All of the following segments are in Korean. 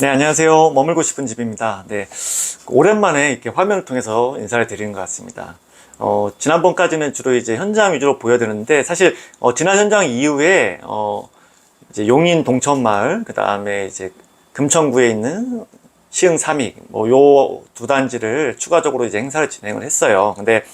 네, 안녕하세요. 머물고 싶은 집입니다. 네. 오랜만에 이렇게 화면을 통해서 인사를 드리는 것 같습니다. 어, 지난번까지는 주로 이제 현장 위주로 보여드렸는데, 사실, 어, 지난 현장 이후에, 어, 이제 용인 동천마을, 그 다음에 이제 금천구에 있는 시흥 삼익, 뭐, 요 두 단지를 추가적으로 이제 행사를 진행을 했어요. 근데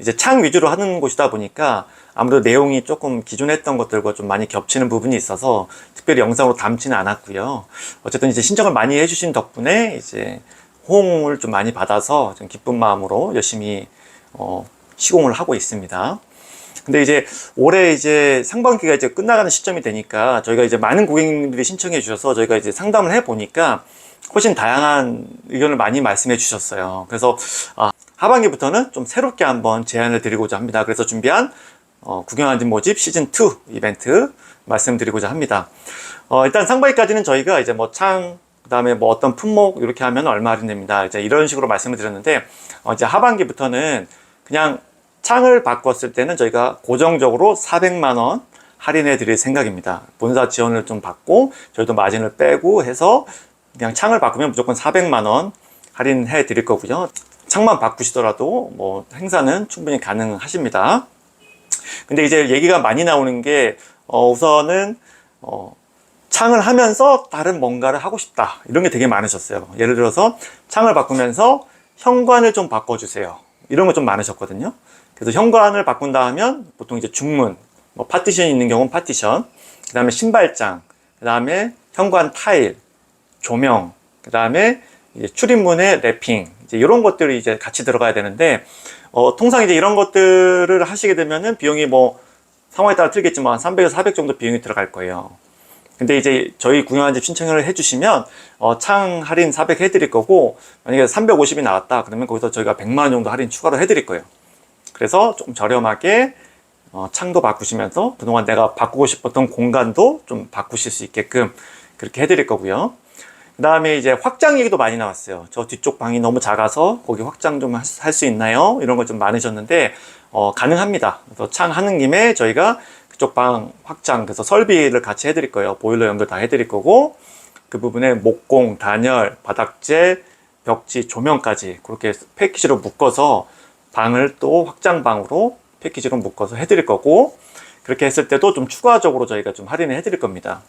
이제 창 위주로 하는 곳이다 보니까 아무래도 내용이 조금 기존에 했던 것들과 좀 많이 겹치는 부분이 있어서 특별히 영상으로 담지는 않았고요. 어쨌든 이제 신청을 많이 해주신 덕분에 이제 호응을 좀 많이 받아서 좀 기쁜 마음으로 열심히 어, 시공을 하고 있습니다. 근데 이제 올해 이제 상반기가 이제 끝나가는 시점이 되니까 저희가 이제 많은 고객님들이 신청해 주셔서 저희가 이제 상담을 해 보니까 훨씬 다양한 의견을 많이 말씀해 주셨어요. 그래서 아, 하반기부터는 좀 새롭게 한번 제안을 드리고자 합니다. 그래서 준비한 어, 구경한 집 모집 시즌 2 이벤트 말씀드리고자 합니다. 어, 일단 상반기까지는 저희가 이제 뭐 창, 그 다음에 뭐 어떤 품목 이렇게 하면 얼마 할인됩니다. 이제 이런 식으로 말씀을 드렸는데, 어, 이제 하반기부터는 그냥 창을 바꿨을 때는 저희가 고정적으로 400만 원 할인해 드릴 생각입니다. 본사 지원을 좀 받고, 저희도 마진을 빼고 해서 그냥 창을 바꾸면 무조건 400만 원 할인해 드릴 거고요. 창만 바꾸시더라도 뭐 행사는 충분히 가능하십니다. 근데 이제 얘기가 많이 나오는 게 어, 우선은 어, 창을 하면서 다른 뭔가를 하고 싶다 이런 게 되게 많으셨어요. 예를 들어서 창을 바꾸면서 현관을 좀 바꿔주세요. 이런 거 좀 많으셨거든요. 그래서 현관을 바꾼다 하면 보통 이제 중문, 뭐 파티션이 있는 경우는 파티션, 그 다음에 신발장, 그 다음에 현관 타일, 조명, 그 다음에 출입문의 랩핑, 이제 이런 것들이 이제 같이 들어가야 되는데, 어, 통상 이제 이런 것들을 하시게 되면은 비용이 뭐 상황에 따라 틀겠지만 300에서 400 정도 비용이 들어갈 거예요. 근데 이제 저희 구경한 집 신청을 해주시면 어, 창 할인 400 해드릴 거고 만약에 350이 나왔다 그러면 거기서 저희가 100만 원 정도 할인 추가로 해드릴 거예요. 그래서 조금 저렴하게 어, 창도 바꾸시면서 그동안 내가 바꾸고 싶었던 공간도 좀 바꾸실 수 있게끔 그렇게 해드릴 거고요. 그 다음에 이제 확장 얘기도 많이 나왔어요. 저 뒤쪽 방이 너무 작아서 거기 확장 좀 할 수 있나요? 이런 거 좀 많으셨는데 어, 가능합니다. 그래서 창 하는 김에 저희가 그쪽 방 확장 그래서 설비를 같이 해드릴 거예요. 보일러 연결 다 해드릴 거고 그 부분에 목공, 단열, 바닥재, 벽지, 조명까지 그렇게 패키지로 묶어서 방을 또 확장방으로 패키지로 묶어서 해드릴 거고 그렇게 했을 때도 좀 추가적으로 저희가 좀 할인을 해드릴 겁니다.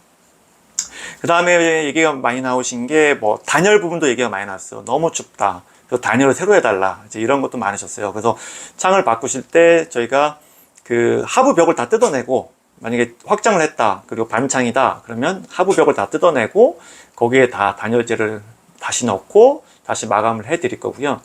그 다음에 얘기가 많이 나오신 게 뭐 단열 부분도 얘기가 많이 나왔어요. 너무 춥다. 그래서 단열을 새로 해달라. 이제 이런 것도 많으셨어요. 그래서 창을 바꾸실 때 저희가 그 하부 벽을 다 뜯어내고 만약에 확장을 했다. 그리고 반창이다. 그러면 하부 벽을 다 뜯어내고 거기에 다 단열재를 다시 넣고 다시 마감을 해 드릴 거고요.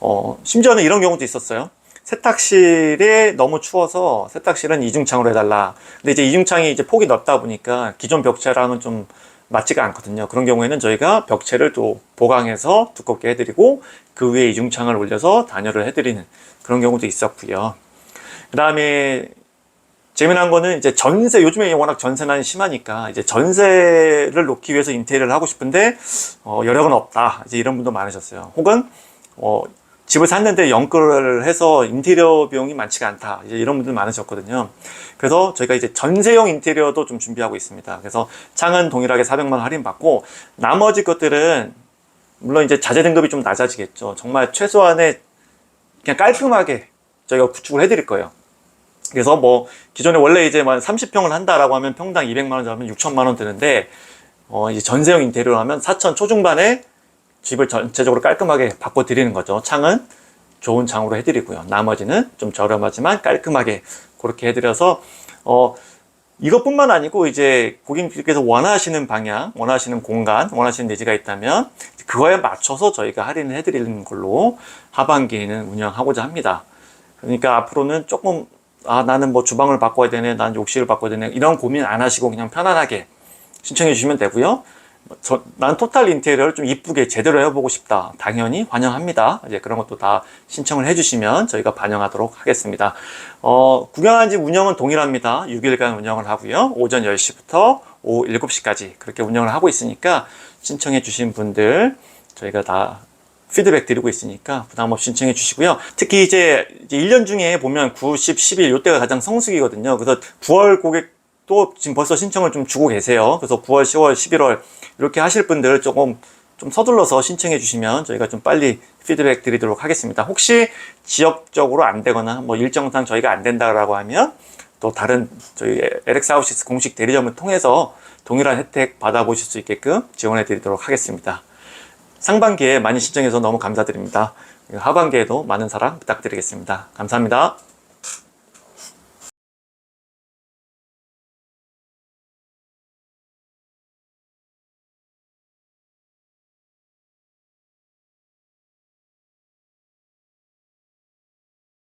어, 심지어는 이런 경우도 있었어요. 세탁실에 너무 추워서 세탁실은 이중창으로 해달라. 근데 이제 이중창이 이제 폭이 넓다 보니까 기존 벽체랑은 좀 맞지가 않거든요. 그런 경우에는 저희가 벽체를 또 보강해서 두껍게 해드리고 그 위에 이중창을 올려서 단열을 해드리는 그런 경우도 있었고요. 그 다음에 재미난 거는 이제 전세, 요즘에 워낙 전세난이 심하니까 이제 전세를 놓기 위해서 인테리어를 하고 싶은데 어, 여력은 없다. 이제 이런 분도 많으셨어요. 혹은 어, 집을 샀는데 연끌을 해서 인테리어 비용이 많지가 않다. 이제 이런 분들 많으셨거든요. 그래서 저희가 이제 전세용 인테리어도 좀 준비하고 있습니다. 그래서 창은 동일하게 400만 원 할인받고 나머지 것들은 물론 이제 자재 등급이 좀 낮아지겠죠. 정말 최소한의 그냥 깔끔하게 저희가 구축을 해드릴 거예요. 그래서 뭐 기존에 원래 이제 만 30평을 한다라고 하면 평당 200만 원 잡으면 6천만 원 드는데 어 이제 전세용 인테리어를 하면 4천 초중반에 집을 전체적으로 깔끔하게 바꿔 드리는 거죠. 창은 좋은 창으로 해드리고요. 나머지는 좀 저렴하지만 깔끔하게 그렇게 해드려서 어 이것뿐만 아니고 이제 고객님께서 원하시는 방향, 원하시는 공간, 원하시는 내지가 있다면 그거에 맞춰서 저희가 할인을 해드리는 걸로 하반기에는 운영하고자 합니다. 그러니까 앞으로는 조금 아 나는 뭐 주방을 바꿔야 되네, 난 욕실을 바꿔야 되네 이런 고민 안 하시고 그냥 편안하게 신청해 주시면 되고요. 저, 난 토탈 인테리어를 좀 이쁘게 제대로 해보고 싶다. 당연히 환영합니다. 이제 그런 것도 다 신청을 해주시면 저희가 반영하도록 하겠습니다. 어, 구경한 집 운영은 동일합니다. 6일간 운영을 하고요. 오전 10시부터 오후 7시까지 그렇게 운영을 하고 있으니까 신청해 주신 분들 저희가 다 피드백 드리고 있으니까 부담 없이 신청해 주시고요. 특히 이제, 이제 1년 중에 보면 9, 10, 11 이때가 가장 성수기거든요. 그래서 9월 고객 또 지금 벌써 신청을 좀 주고 계세요. 그래서 9월, 10월, 11월 이렇게 하실 분들 조금 좀 서둘러서 신청해 주시면 저희가 좀 빨리 피드백 드리도록 하겠습니다. 혹시 지역적으로 안 되거나 뭐 일정상 저희가 안 된다라고 하면 또 다른 저희 LX 하우시스 공식 대리점을 통해서 동일한 혜택 받아보실 수 있게끔 지원해 드리도록 하겠습니다. 상반기에 많이 신청해서 너무 감사드립니다. 하반기에도 많은 사랑 부탁드리겠습니다. 감사합니다.